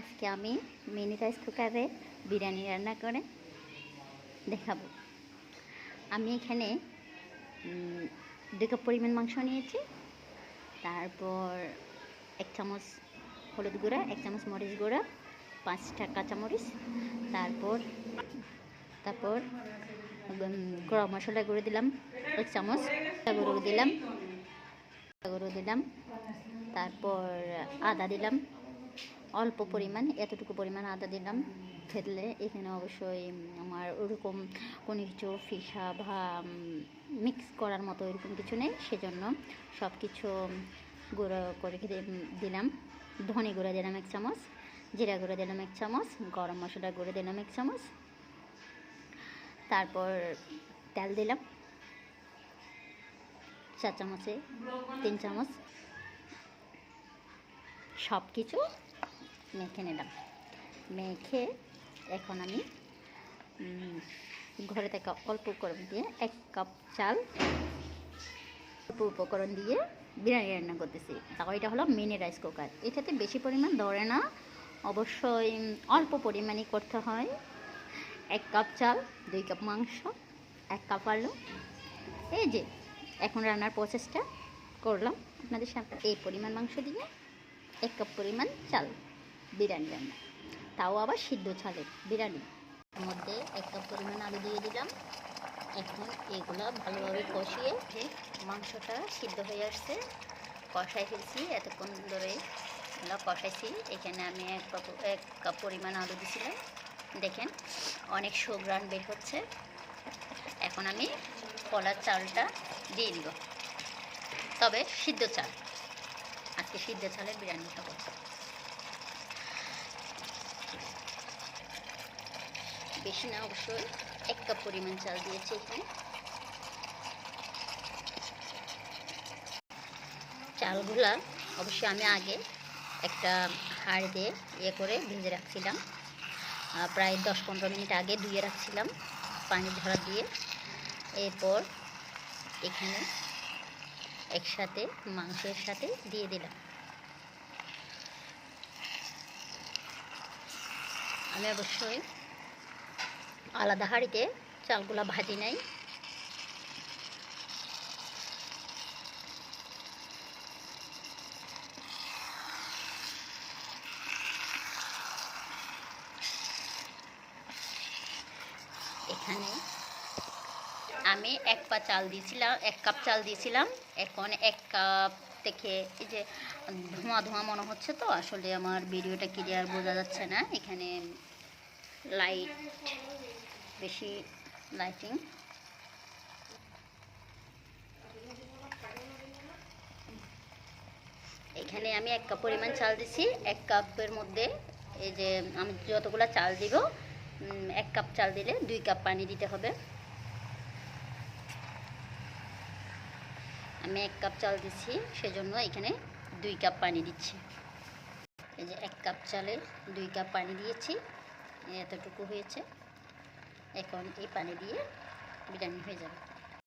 আজকে আমি mini rice কুকারে বিরিয়ানি রান্না করে দেখাবো। আমি এখানে দুই কাপ পরিমাণ মাংস নিয়েছি। তারপর এক চামচ হলুদ গুঁড়া, এক চামচ মরিচ গুঁড়া, পাঁচটা কাঁচামরিচ, তারপর তারপর গরম মশলা গুঁড়ো দিলাম, এক চামচ গুঁড়ো দিলাম গুঁড়ো দিলাম, তারপর আদা দিলাম অল্প পরিমাণ, এতটুকু পরিমাণ আদা দিলাম। ফেললে এখানে অবশ্যই আমার ওরকম কোনো কিছু ফিসা বা মিক্স করার মতো এরকম কিছু নেই। সেজন্য সব কিছু গুঁড়ো করে দিলাম। ধনে গুঁড়ো, দিলাম এক চামচ, জিরা গুঁড়ো দিলাম এক চামচ, গরম মশলা গুঁড়ো দিলাম এক চামচ। তারপর তেল দিলাম চার চামচে, তিন চামচ। সব কিছু মেখে নিলাম। মেখে এখন আমি ঘরে থাকা অল্প উপকরণ দিয়ে এক কাপ চাল, অল্প উপকরণ দিয়ে বিরিয়ানি রান্না করতেছি। তাও এটা হলো মিনি রাইস কুকার এটাতে বেশি পরিমাণ ধরে না। অবশ্যই অল্প পরিমাণই করতে হয়। এক কাপ চাল, দুই কাপ মাংস, এক কাপ আলু। এই যে, এখন রান্নার প্রসেসটা করলাম। আপনাদের সামনে এই পরিমাণ মাংস দিয়ে এক কাপ পরিমাণ চাল। বিরিয়ানি রান্না। তাও আবার সিদ্ধ চালের বিরিয়ানি। এর মধ্যে এক কাপ পরিমাণ আলু দিয়ে দিলাম। এখন এগুলো ভালোভাবে কষিয়ে মাংসটা সিদ্ধ হয়ে আসছে। কষাই ফেলছি, এতক্ষণ ধরে এগুলো কষাইছি। এখানে আমি এক কাপ এক কাপ পরিমাণ আলু দিয়েছিলাম দেখেন, অনেক সুগ্রান বের হচ্ছে। এখন আমি কলার চালটা দিয়ে দিব। তবে সিদ্ধ চাল। আজকে সিদ্ধ চালের বিরিয়ানি খাব। বেশি না, অবশ্যই। এক কাপ পরিমাণ চাল দিয়েছি এখানে। চালগুলা অবশ্যই আমি আগে একটা হাড় দিয়ে ইয়ে করে ভেজে রাখছিলাম। প্রায় দশ পনেরো মিনিট আগে ধুয়ে রাখছিলাম পানি ঝরা দিয়ে। এরপর এখানে একসাথে মাংসের সাথে দিয়ে দিলাম। আমি অবশ্যই আলাদা হাঁড়িতে চালগুলা ভাজি নাই। এখানে আমি এক পা চাল দিয়েছিলাম, এক কাপ চাল দিয়েছিলাম। এখন এক কাপ থেকে এই যে ধোঁয়া ধোঁয়া মনে হচ্ছে তো, আসলে আমার ভিডিওটা ক্লিয়ার বোঝা যাচ্ছে না। এখানে লাইট বেশি লাইটিং এখানে আমি এক কাপ পরিমাণ চাল দিছি। এক কাপের মধ্যে এই যে আমি যতগুলো চাল দিব এক কাপ চাল দিলে দুই কাপ পানি দিতে হবে। আমি এক কাপ চাল দিচ্ছি সেজন্য এখানে দুই কাপ পানি দিচ্ছি। এই যে এক কাপ চালে দুই কাপ পানি দিয়েছি। এতটুকু হয়েছে। এখন এই পানি দিয়ে বিরিয়ানি হয়ে যাবে।